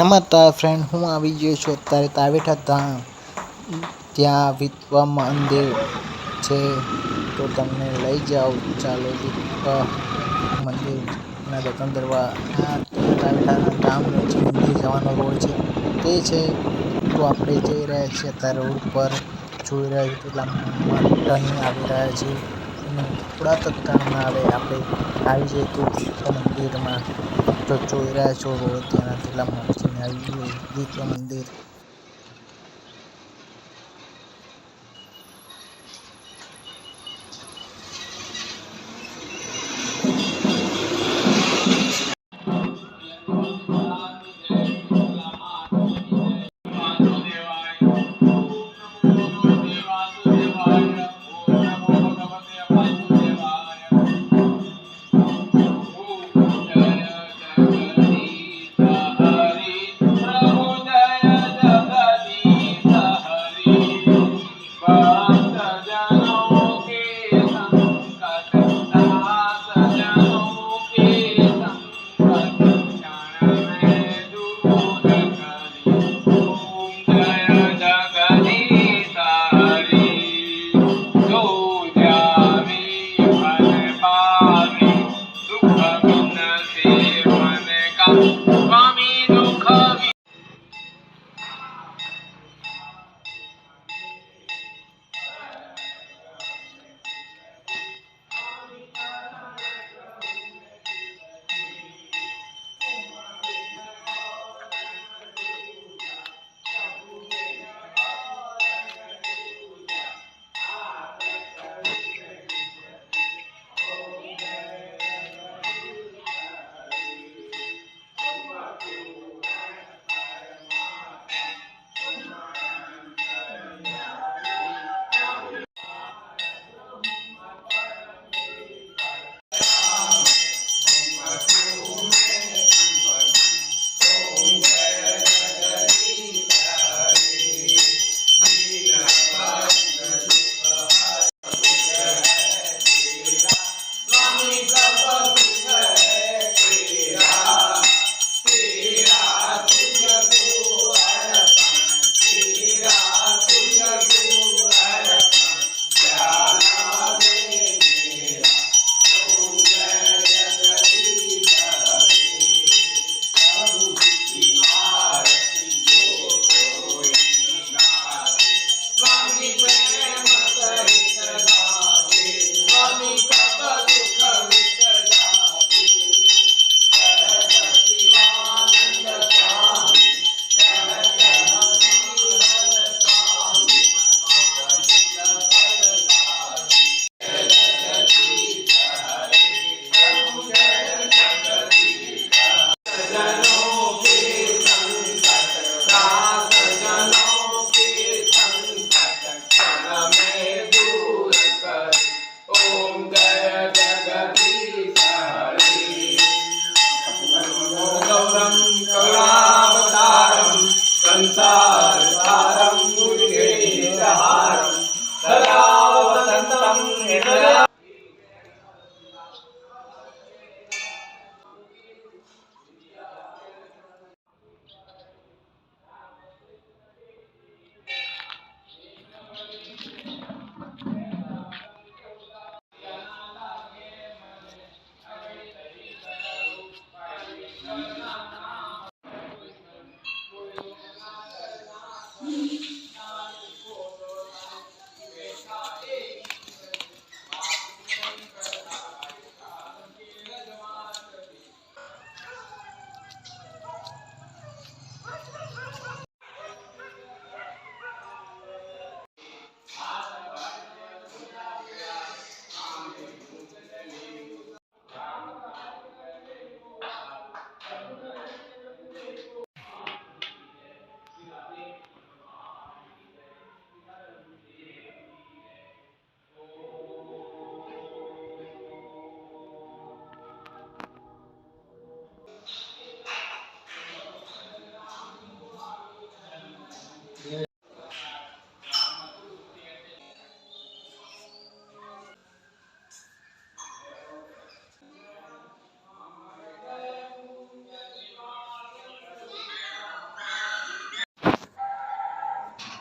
નમસ્કાર ફ્રેન્ડ હું આવી ગયો છું અત્યારે તાવેઠા ધામ. ત્યાં વિશ્વા મંદિર છે. તો તમને લઈ જાઓ. ચાલો વિશ્વા મંદિરના દર્શન કરવા. તાવેઠાના ધામ છે. મંદિર જવાનો રોડ છે. તે છે. તો આપણે જઈ રહ્યા છીએ અત્યારે રોડ પર. જોઈ રહ્યા છીએ કેટલા મસ્ત આવી રહ્યા છે. થોડા તત્કાળમાં આવે આપણે આવી જઈએ તો મંદિરમાં. તો જોઈ રહ્યા છો રોડ, ત્યાંના કેટલા આવી ગયું. મંદિર.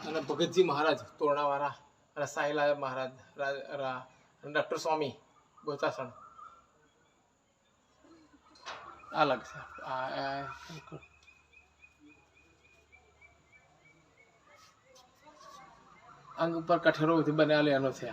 અને ભગતજી મહારાજ, તોરણાવાળા અને સાઈલાલ મહારાજ ડૉક્ટર સ્વામી બોચાસણ અલગ છે. અંગ ઉપર કઠેરોથી બનાવેલો એનો છે